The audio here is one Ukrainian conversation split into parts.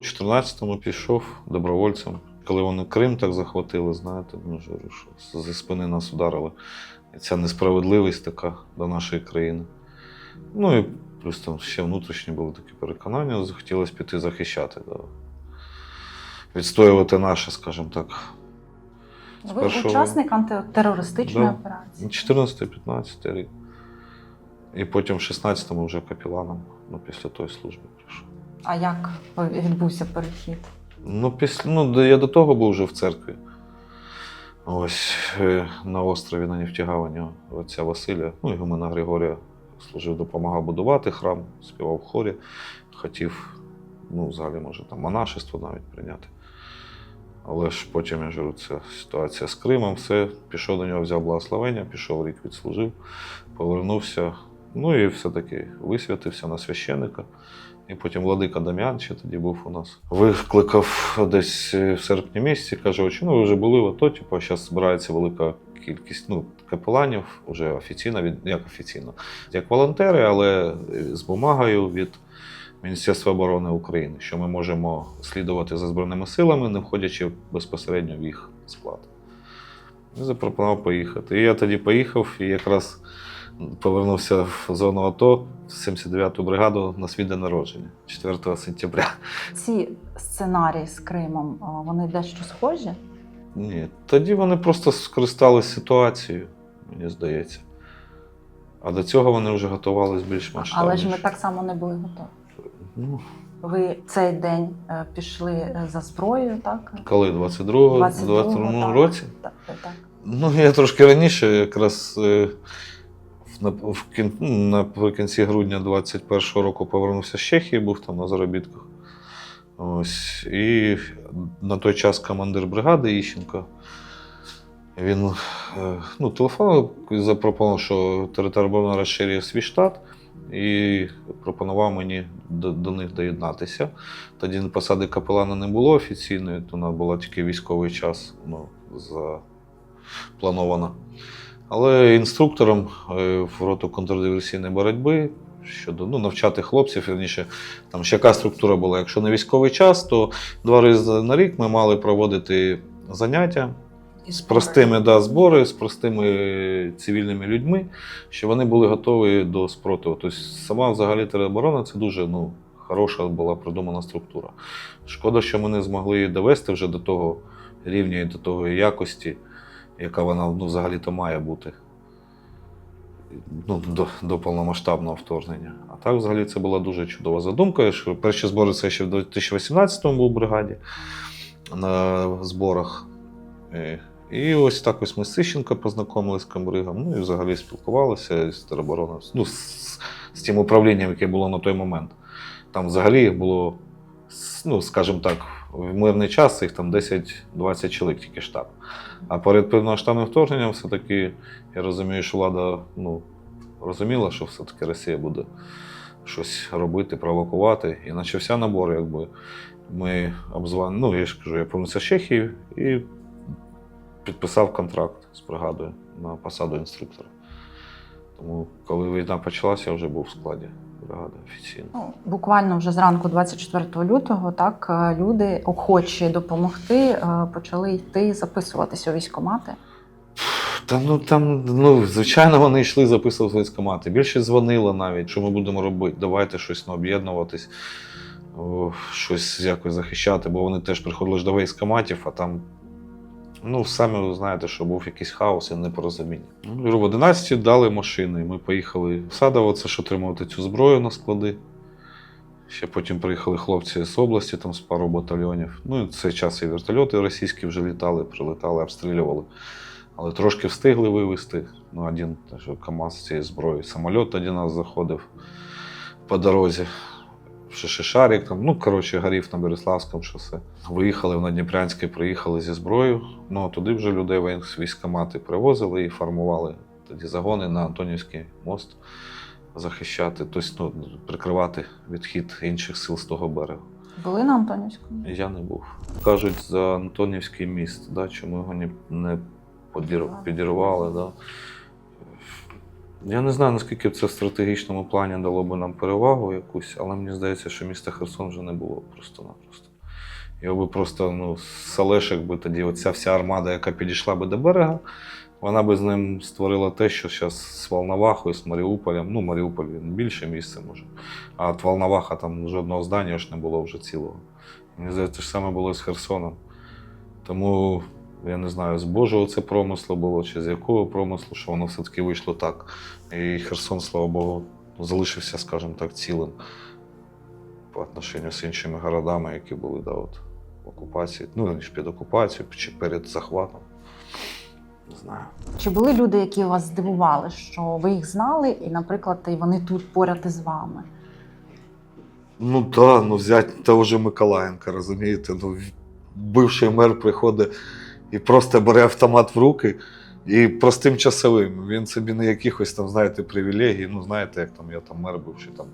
У 14-му пішов добровольцем. Коли вони Крим так захватили, знаєте, ну, що зі спини нас ударили. І ця несправедливість така до нашої країни. Ну і плюс там ще внутрішні були такі переконання, захотілося піти захищати. Да. Відстоювати наше, скажімо так. Ви Спершу- учасник антитерористичної Да. операції. 14-15 рік. І потім в 16-му вже капеланом, ну, після тої служби прийшов. А як відбувся перехід? Ну, після, ну, я до того був вже в церкві. Ось е, на острові на Нефтягавані отця Василя, ну, Ігумена Григорія служив, допомагав будувати храм, співав в хорі. Хотів, ну, взагалі, може, там монашество навіть прийняти. Але ж потім я говорю, ця ситуація з Кримом, все, пішов до нього, взяв благословення, пішов рік відслужив, повернувся. Ну і все-таки висвятився на священика. І потім владика Дам'ян ще тоді був у нас. Викликав десь е, в серпні місяці, каже, «Очі, ну ви вже були в АТО, типу, зараз збирається велика кількість ну, капеланів, вже офіційно, від, як офіційно, як волонтери, але е, з бумагою від Міністерства оборони України, що ми можемо слідувати за Збройними силами, не входячи безпосередньо в їх склад. І запропонував поїхати. І я тоді поїхав і якраз повернувся в зону АТО в 79-ту бригаду на свій день народження 4 сентября. Ці сценарії з Кримом, вони дещо схожі? Ні, тоді вони просто скористалися ситуацією, мені здається. А до цього вони вже готувалися більш масштабніше. Але ж ми так само не були готові. Ну, Ви цей день е, пішли е, за зброєю, так? коли? 22-го, 22-го, 22 так. році? Так, так. Ну, я трошки раніше, якраз наприкінці грудня 21-го року повернувся з Чехії, був там на заробітках. Ось. І на той час командир бригади Іщенко. Він е, ну, телефонував запропонував, що територія оборони розширює свій штат і пропонував мені до, до них доєднатися. Тоді посади капелана не було офіційної, то нас була тільки військовий час ну, запланована. Але інструктором е, в роту контрдиверсійної боротьби щодо ну, навчати хлопців, вірніше, там ще яка структура була. Якщо не військовий час, то два рази на рік ми мали проводити заняття з простими да, збори, з простими цивільними людьми, що вони були готові до спротиву. Тобто сама взагалі тероборона це дуже ну, хороша була продумана структура. Шкода, що ми не змогли її довести вже до того рівня і до того якості, яка вона ну, взагалі-то має бути. Ну, до, до повномасштабного вторгнення. А так, взагалі, це була дуже чудова задумка. Що перші збори це ще в 2018-му був в бригаді на зборах. Е, І ось так ось ми з Сищенко познайомилися з Камбригом, ну і взагалі спілкувалися з теробороною, ну, з, з тим управлінням, яке було на той момент. Там взагалі їх було, ну, скажімо так, в мирний час їх там 10-20 чоловік тільки штаб. А перед повномасштабним вторгненням все-таки я розумію, що влада ну, розуміла, що все-таки Росія буде щось робити, провокувати. І почався набор, якби ми обзвали, ну я ж кажу, я повернувся з Чехії і підписав контракт з бригадою на посаду інструктора. Тому, коли війна почалася, я вже був в складі бригади офіційно. Ну, буквально вже зранку 24 лютого, так, е, люди, охочі допомогти, е, почали йти записуватися у військкомати. Та ну там, ну, звичайно, вони йшли записувати військкомати. Більше дзвонило навіть, що ми будемо робити. Давайте щось ну, об'єднуватись, щось якось захищати, бо вони теж приходили ж до військкоматів, а там, ну, самі ви знаєте, що був якийсь хаос і непорозуміння. Ну, в 11 дали машини, ми поїхали в Садово, це ж отримувати цю зброю на склади. Ще потім приїхали хлопці з області, там з пару батальйонів. Ну, і в цей час і вертольоти російські вже літали, прилетали, обстрілювали. Але трошки встигли вивезти. Ну, один КАМАЗ з цією зброєю. Самольот тоді нас заходив по дорозі. В Шишишарік, там, ну, коротше, горів на Береславському шосе. Виїхали в Надніпрянське, приїхали зі зброєю. Ну, а туди вже людей з військкомати привозили і формували тоді загони на Антонівський мост захищати, тобто ну, прикривати відхід інших сил з того берега. Були на Антонівському? Я не був. Кажуть, за Антонівський міст, да, чому його не, не підірвали. Да. Я не знаю, наскільки це в стратегічному плані дало би нам перевагу якусь, але мені здається, що міста Херсон вже не було просто-напросто. Його би просто ну, Салешик би тоді, оця вся армада, яка підійшла би до берега, вона би з ним створила те, що зараз з Волновахою, з Маріуполем. Ну, Маріуполь він більше місце може. А от Волноваха там жодного здання ж не було вже цілого. Мені здається, те ж саме було з Херсоном. Тому я не знаю, з Божого це промислу було, чи з якого промислу, що воно все-таки вийшло так. І Херсон, слава Богу, залишився, скажімо так, цілим по отношенню з іншими городами, які були да, от, в окупації, ну, ніж під окупацією, чи перед захватом. Не знаю. Чи були люди, які вас здивували, що ви їх знали, і, наприклад, і вони тут поряд із вами? Ну так, ну взять того же Миколаєнка, розумієте? Ну, бивший мер приходить і просто бере автомат в руки і простим часовим. Він собі не якихось там, знаєте, привілегій, ну знаєте, як там я там мер бивший там.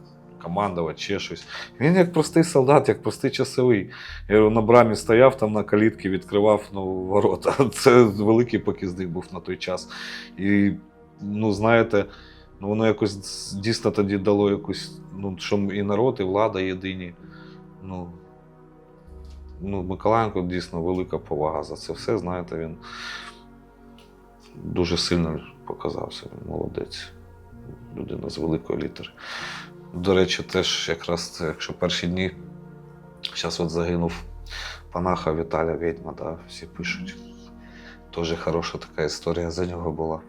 Командувати чи щось. Він як простий солдат, як простий часовий. Я на брамі стояв там на калітці, відкривав ну, ворота. Це великий покіздик був на той час. І, ну, знаєте, ну, воно якось дійсно тоді дало якусь, ну, що і народ, і влада єдині. Ну, ну, Миколаєнко дійсно велика повага за це все. Знаєте, він дуже сильно показався. Він молодець. Людина з великої літери. До речі, теж якраз це, якщо перші дні, зараз от загинув Панаха Віталя Відьма, да, всі пишуть. Теж хороша така історія за нього була.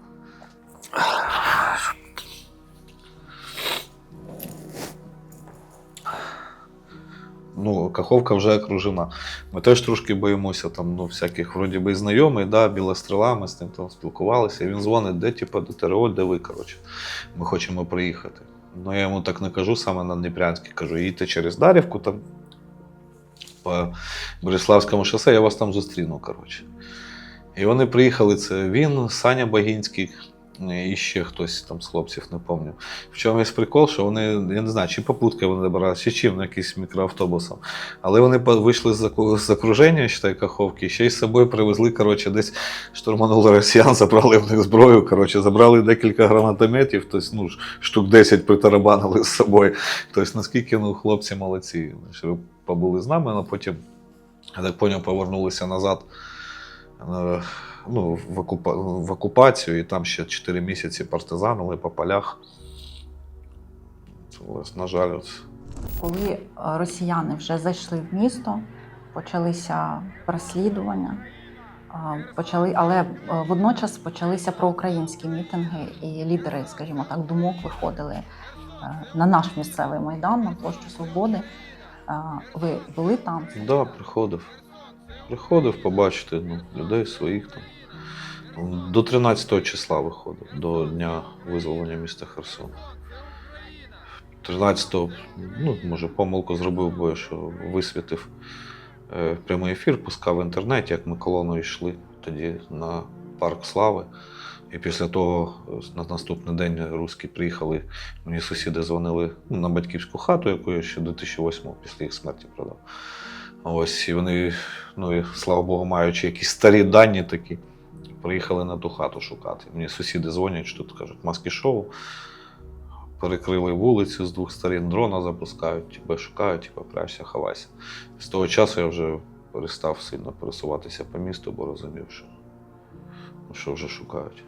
Ну, Каховка вже окружена. Ми теж трошки боїмося там, ну, всяких вроді би знайомий, да, біла стріла, ми з ним там спілкувалися. І він дзвонить, де типу, до ТРО, де ви, коротше. Ми хочемо приїхати. Ну, я йому так не кажу, саме на Дніпрянській кажу, їдьте через Дарівку там по Бориславському шосе, я вас там зустріну, коротше. І вони приїхали, це він, Саня Багінський, і ще хтось там з хлопців, не пам'ятаю. В чому є прикол, що вони, я не знаю, чи попутки вони добиралися, чи чим, на якийсь мікроавтобусом. Але вони вийшли з з окруження, считай, Каховки, ще й з собою привезли, коротше, десь штурманули росіян, забрали в них зброю, коротше, забрали декілька гранатометів, тобто, ну, штук 10 притарабанили з собою. Тобто, наскільки ну, хлопці молодці, що побули з нами, а потім, я так поняв, повернулися назад. Ну, в, окупа... в окупацію, і там ще 4 місяці партизанили по полях. Ось, на жаль, от. Коли росіяни вже зайшли в місто, почалися переслідування, почали, але е, водночас почалися проукраїнські мітинги, і лідери, скажімо так, думок виходили е, на наш місцевий майдан, на площу Свободи. Е, Ви були там? Да, приходив. Приходив побачити ну, людей своїх там. До 13 числа виходив, до дня визволення міста Херсон. 13-го, ну, може, помилку зробив, бо що висвітив е, прямий ефір, пускав в інтернеті, як ми колоною йшли тоді на Парк Слави. І після того е, на наступний день русські приїхали. Мені сусіди дзвонили ну, на батьківську хату, яку я ще 2008-го після їх смерті продав. Ось, і вони, ну і слава Богу, маючи якісь старі дані такі, приїхали на ту хату шукати. Мені сусіди дзвонять, що тут кажуть, маски шоу. Перекрили вулицю з двох сторін, дрона запускають, тебе шукають, типу, прячься, ховайся. З того часу я вже перестав сильно пересуватися по місту, бо розумів, що, ну, що вже шукають.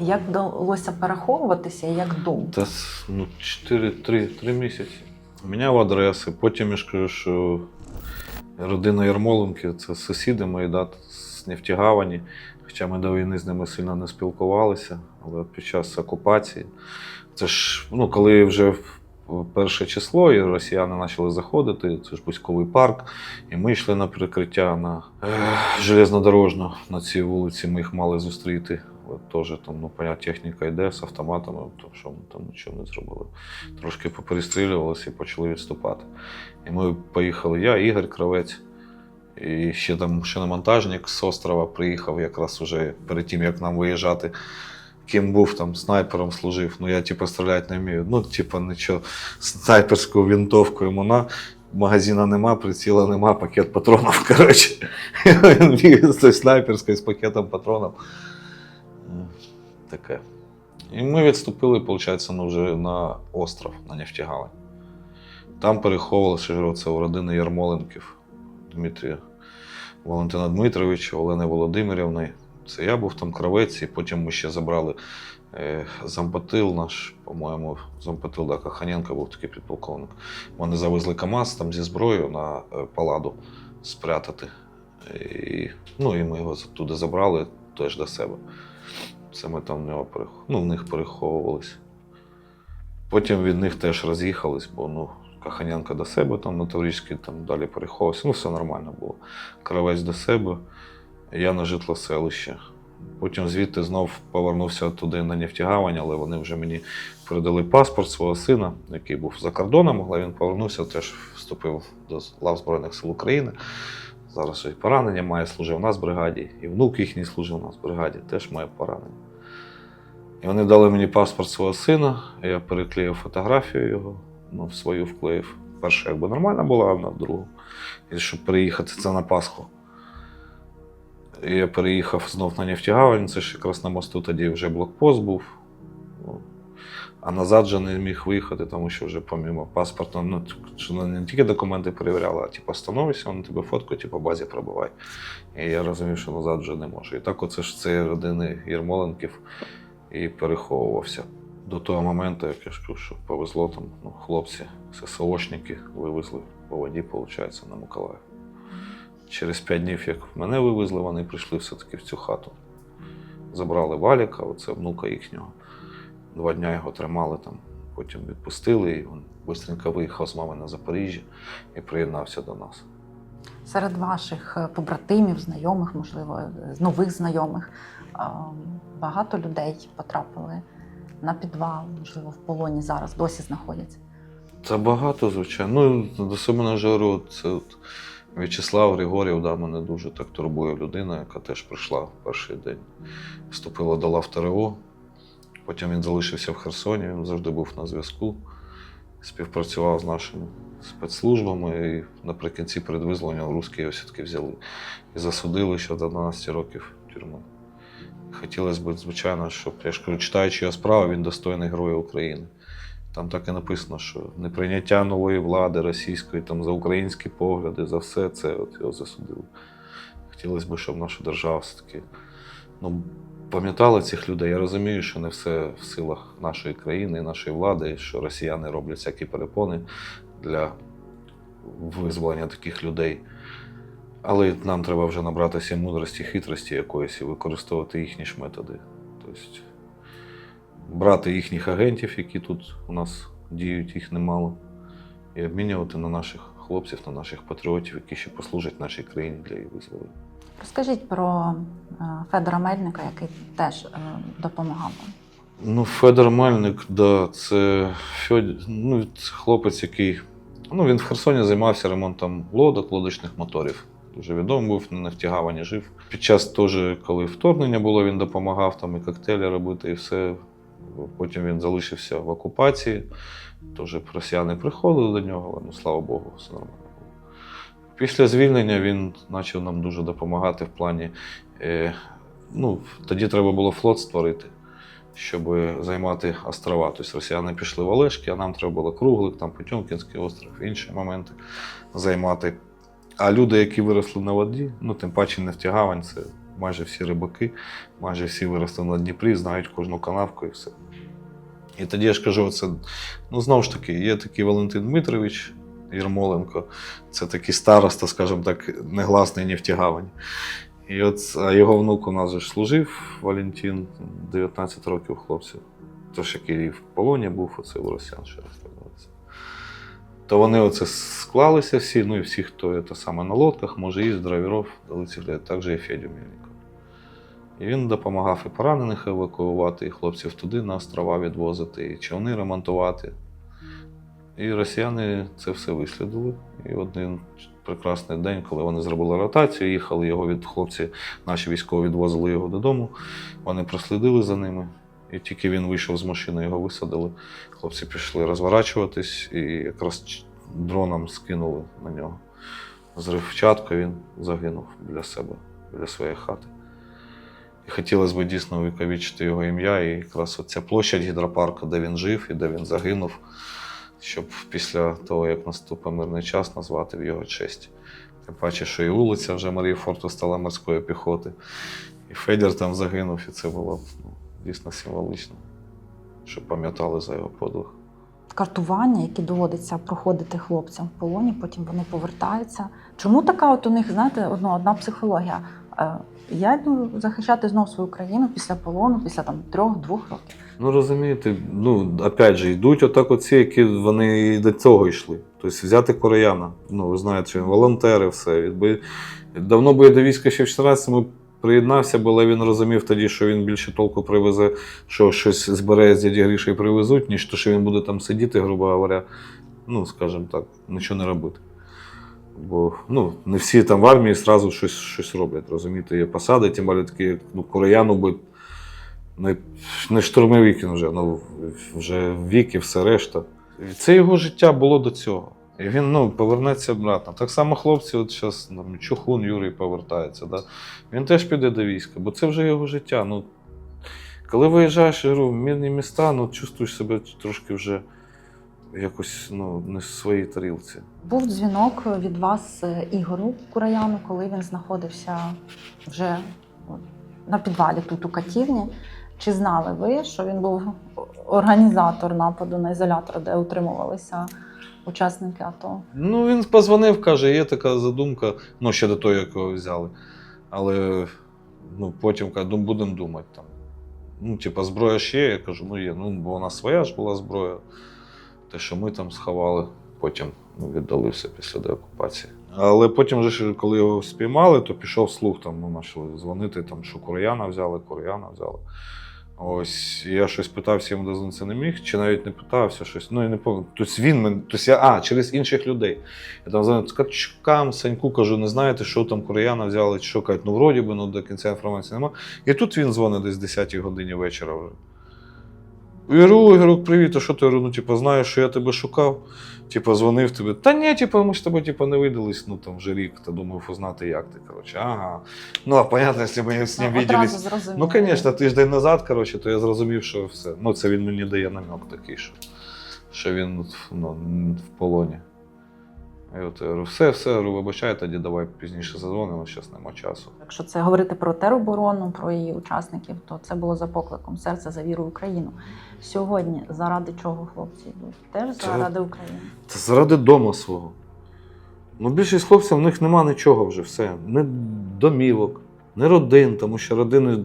Як вдалося переховуватися як довго? Та ну, 4, 3, 3 місяці. Міняв адреси. Потім я ж кажу, що родина Ярмоленки це сусіди мої, да, з Нефтігавані. Хоча ми до війни з ними сильно не спілкувалися, але під час окупації. Це ж, ну, коли вже перше число, і росіяни почали заходити, це ж Бузьковий парк, і ми йшли на прикриття на железнодорожну на цій вулиці. Ми їх мали зустріти. Теж там, ну, понятна техніка йде з автоматами, то що ми там нічого не зробили. Трошки поперестрілювалися і почали відступати. І ми поїхали, я, Ігор Кравець, і ще там шиномонтажник з острова приїхав якраз уже перед тим, як нам виїжджати. Ким був там снайпером служив. Ну я типу стріляти не вмію. Ну, типу, нічого, снайперською винтовкою мона. Магазина нема, приціла нема, пакет патронів. Коротше, він біг з снайперською з пакетом патронів. Таке. І ми відступили, виходить, ну, вже на остров, на Нефтягавань. Там переховувалися, це у родини Ярмоленків. Дмитрія Валентина Дмитровича, Олени Володимирівни. Це я був там кравець, і потім ми ще забрали е, зампотил наш, по-моєму, зампотил да, Каханенко був такий підполковник. Вони завезли КАМАЗ там зі зброєю на е, паладу спрятати. І, ну, і ми його туди забрали теж до себе. Це ми там в нього перех... ну, в них переховувались. Потім від них теж роз'їхались, бо ну, Каханянка до себе там на Таврійській, там далі переховувався. Ну, все нормально було. Кравець до себе, я на житло селище. Потім звідти знов повернувся туди на нефтягавань, але вони вже мені передали паспорт свого сина, який був за кордоном, але він повернувся, теж вступив до лав Збройних сил України. Зараз і поранення має, служив у нас в бригаді, і внук їхній служив у нас в бригаді, теж має поранення. І вони дали мені паспорт свого сина, я переклеїв фотографію його, ну, в свою вклеїв. Перша якби нормальна була, а на другу. І щоб переїхати це на Пасху. І я переїхав знов на нефтягавань, це ж якраз на мосту тоді вже блокпост був. А назад же не міг виїхати, тому що вже помімо паспорта, ну, що не тільки документи перевіряли, а типу становишся, вони тебе фотку, типу, базі пробивай. І я розумів, що назад вже не можу. І так оце ж цієї родини Єрмоленків і переховувався. До того моменту, як я кажу, що повезло там, ну, хлопці, ССОшники вивезли по воді, виходить, на Миколаїв. Через п'ять днів, як мене вивезли, вони прийшли все-таки в цю хату. Забрали валіка, оце внука їхнього. Два дня його тримали там, потім відпустили, і він швидко виїхав з мами на Запоріжжя і приєднався до нас. Серед ваших е, побратимів, знайомих, можливо, е, нових знайомих, е, багато людей потрапили на підвал, можливо, в полоні зараз досі знаходяться. Та багато, звичайно. Ну, до себе жару, це от В'ячеслав Григорів, да, мене дуже так турбує людина, яка теж прийшла в перший день. Вступила до лав ТРО. Потім він залишився в Херсоні, він завжди був на зв'язку, співпрацював з нашими спецслужбами. І наприкінці перед визволенням русські його все-таки взяли і засудили ще до 12 років тюрми. Хотілося б, звичайно, щоб я ж кажу, читаючи його справу, він достойний Героя України. Там так і написано, що неприйняття нової влади російської там, за українські погляди, за все це от його засудили. Хотілося б, щоб наша держава все-таки ну, пам'ятала цих людей. Я розумію, що не все в силах нашої країни і нашої влади, що росіяни роблять всякі перепони для визволення таких людей. Але нам треба вже набратися мудрості, хитрості якоїсь і використовувати їхні ж методи. Тобто брати їхніх агентів, які тут у нас діють, їх немало, і обмінювати на наших хлопців, на наших патріотів, які ще послужать нашій країні для її визволення. Розкажіть про е, Федора Мельника, який теж е, допомагав вам. Ну, Федор Мельник, да, це, ну, це хлопець, який. Ну, він в Херсоні займався ремонтом лодок, лодочних моторів. Дуже відомий був на нефтягавані жив. Під час теж, коли вторгнення було, він допомагав там і коктейлі робити, і все. Потім він залишився в окупації. Теж росіяни приходили до нього, ну, слава Богу, все нормально було. Після звільнення він почав нам дуже допомагати в плані. Е, ну, тоді треба було флот створити, щоб займати острова. Тобто росіяни пішли в Олешки, а нам треба було Круглик, там Потьомкінський остров, інші моменти займати. А люди, які виросли на воді, ну тим паче нефтягавань, це майже всі рибаки, майже всі виросли на Дніпрі, знають кожну канавку і все. І тоді я ж кажу, це, ну знову ж таки, є такий Валентин Дмитрович Єрмоленко, це такий староста, скажімо так, негласний нефтягавань. І от а його внук у нас же ж служив, Валентин, 19 років хлопців. Тож який в полоні був, оце у росіян ще раз. То вони оце склалися всі, ну і всі, хто це саме на лодках, може їздити, драйверов, дали ці також і Федю Мельников. І він допомагав і поранених евакуювати, і хлопців туди на острова відвозити, і човни ремонтувати. І росіяни це все вислідили. І один прекрасний день, коли вони зробили ротацію, їхали його від хлопці, наші військові відвозили його додому. Вони прослідили за ними. І тільки він вийшов з машини, його висадили. Хлопці пішли розворачуватись і якраз дроном скинули на нього. Зривчатку він загинув біля себе, біля своєї хати. І хотілося б дійсно увіковічити його ім'я. І якраз оця площадь гідропарку, де він жив і де він загинув, щоб після того, як наступив мирний час, назвати в його честь Тим паче, що і вулиця вже Марії Форту стала морської піхоти. І Федір там загинув, і це було дійсно символічно, щоб пам'ятали за його подвиг. Картування, які доводиться проходити хлопцям в полоні, потім вони повертаються. Чому така от у них, знаєте, одна, одна психологія? Е, Я йду захищати знов свою країну після полону, після там трьох-двох років. Ну розумієте, ну опять же, йдуть отак оці, які вони і до цього йшли. Тобто взяти кореяна. Ну, ви знаєте, волонтери, все. Давно я до війська ще в 14-му приєднався, бо він розумів тоді, що він більше толку привезе, що щось збере з дяді Гріші і привезуть, ніж то, що він буде там сидіти, грубо говоря, ну, скажімо так, нічого не робити. Бо ну, не всі там в армії зразу щось, щось роблять, розумієте, є посади, тим більше такі, ну, кореяну би не, не штурмовик вже, ну, вже вік все решта. Це його життя було до цього. І він ну, повернеться обратно. Так само хлопці, от зараз там, Чухун Юрій повертається. Да? Він теж піде до війська, бо це вже його життя. Ну, коли виїжджаєш в мирні міста, ну, чувствуєш себе трошки вже якось ну, не в своїй тарілці. Був дзвінок від вас е, Ігору Кураяну, коли він знаходився вже на підвалі тут у катівні. Чи знали ви, що він був організатор нападу на ізолятор, де утримувалися учасники АТО? Ну, він позвонив, каже, є така задумка, ну, ще до того, як його взяли. Але ну, потім каже, ну, будемо думати там. Ну, типа, зброя ще є. Я кажу, ну є. Ну, бо вона своя ж була зброя. Те, що ми там сховали, потім ну, віддали все після деокупації. Але потім, вже, коли його спіймали, то пішов слух, там ми почали дзвонити, там, що кореяна взяли, кореяна взяли. Ось я щось питався йому дозвонитися не міг, чи навіть не питався щось. Ну, я не пам'ятаю. Тобто він мен- тобто я, а, через інших людей. Я там за Ткачукам, Саньку кажу, не знаєте, що там кореяна взяли, чи що кажуть, ну вроді би, ну до кінця інформації немає. І тут він дзвонить десь 10 годині вечора вже. Іру, Ігорок, привіт, а що ти ну, типу, знаєш, що я тебе шукав? Типу, дзвонив тобі. Та ні, типу, ми ж з тобою типу, не виділись, ну там вже рік, та думав узнати, як ти. Коротше, ага. Ну, а понятно, якщо ми з ним Ну, зрозуміли. Ну, звісно, тиждень назад, коротше, то я зрозумів, що все. Ну, це він мені дає намек такий, що, що він ну, в полоні. І от я говорю, все, все, говорю, вибачай, тоді давай пізніше задзвонимо, зараз нема часу. Якщо це говорити про тероборону, про її учасників, то це було за покликом серце за віру в Україну. Сьогодні заради чого хлопці йдуть? Теж Це- заради України. Це заради дома свого. Ну, більшість хлопців в них нема нічого вже, все. Не домівок, не родин, тому що родини,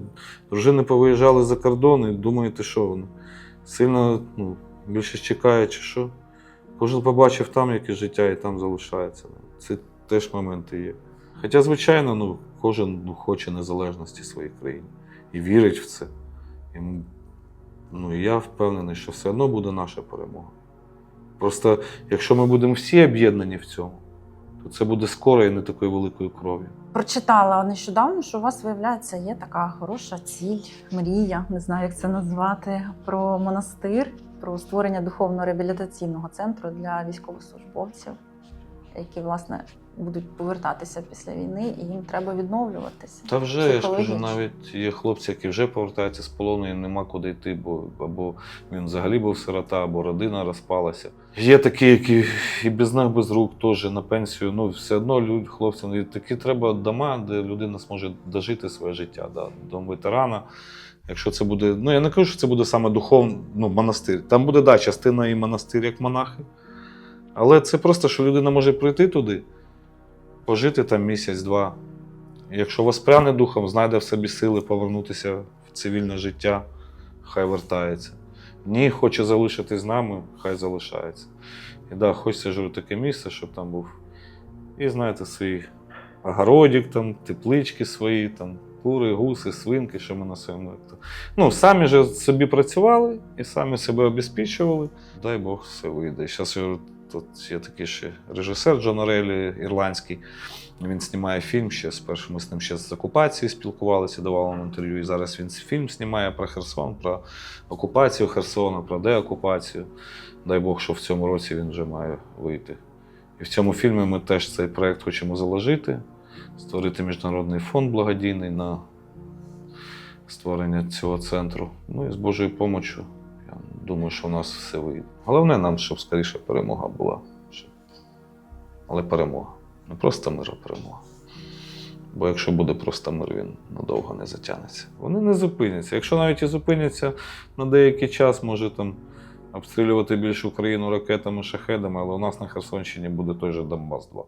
дружини повиїжджали за кордон і думаєте, що вони? Сильно ну, більше чекає, чи що. Кожен побачив там якесь життя і там залишається. Це теж моменти є. Хоча, звичайно, ну, кожен ну, хоче незалежності своїй країні і вірить в це. І, ну, я впевнений, що все одно буде наша перемога. Просто якщо ми будемо всі об'єднані в цьому, то це буде скоро і не такою великою кров'ю. Прочитала нещодавно, що у вас виявляється є така хороша ціль, мрія, не знаю, як це назвати, про монастир, про створення духовно-реабілітаційного центру для військовослужбовців, які власне будуть повертатися після війни, і їм треба відновлюватися. Та вже я ж кажу, навіть є хлопці, які вже повертаються з полону і нема куди йти, бо або він взагалі був сирота, або родина розпалася. Є такі, які і без них, без рук теж на пенсію. Ну, все одно люд, хлопцям і такі треба дома, де людина зможе дожити своє життя. Да. Дом ветерана. Якщо це буде, ну я не кажу, що це буде саме духовний ну, монастир. Там буде да, частина і монастир, як монахи. Але це просто, що людина може прийти туди, пожити там місяць-два. Якщо воспряне духом, знайде в собі сили повернутися в цивільне життя, хай вертається. Ні, хоче залишитись з нами, хай залишається. І да, хочеться ж таке місце, щоб там був. І знаєте, свій огородик, там, теплички свої, там, кури, гуси, свинки, що ми своєму. Ну, самі ж собі працювали і самі себе обезпечували. Дай Бог, все вийде. Зараз тут є такий ще режисер Джон Орелі, ірландський. Він знімає фільм ще спершу. Ми з ним ще з окупації спілкувалися, давали нам інтерв'ю. І зараз він фільм знімає про Херсон, про окупацію Херсона, про деокупацію. Дай Бог, що в цьому році він вже має вийти. І в цьому фільмі ми теж цей проект хочемо заложити, створити міжнародний фонд благодійний на створення цього центру. Ну і з Божою допомогою, я думаю, що у нас все вийде. Головне нам, щоб скоріше перемога була. Але перемога. Не просто мир, а перемога. Бо якщо буде просто мир, він надовго не затягнеться. Вони не зупиняться. Якщо навіть і зупиняться на деякий час, може там обстрілювати більше Україну ракетами, шахедами, але у нас на Херсонщині буде той же Донбас 2.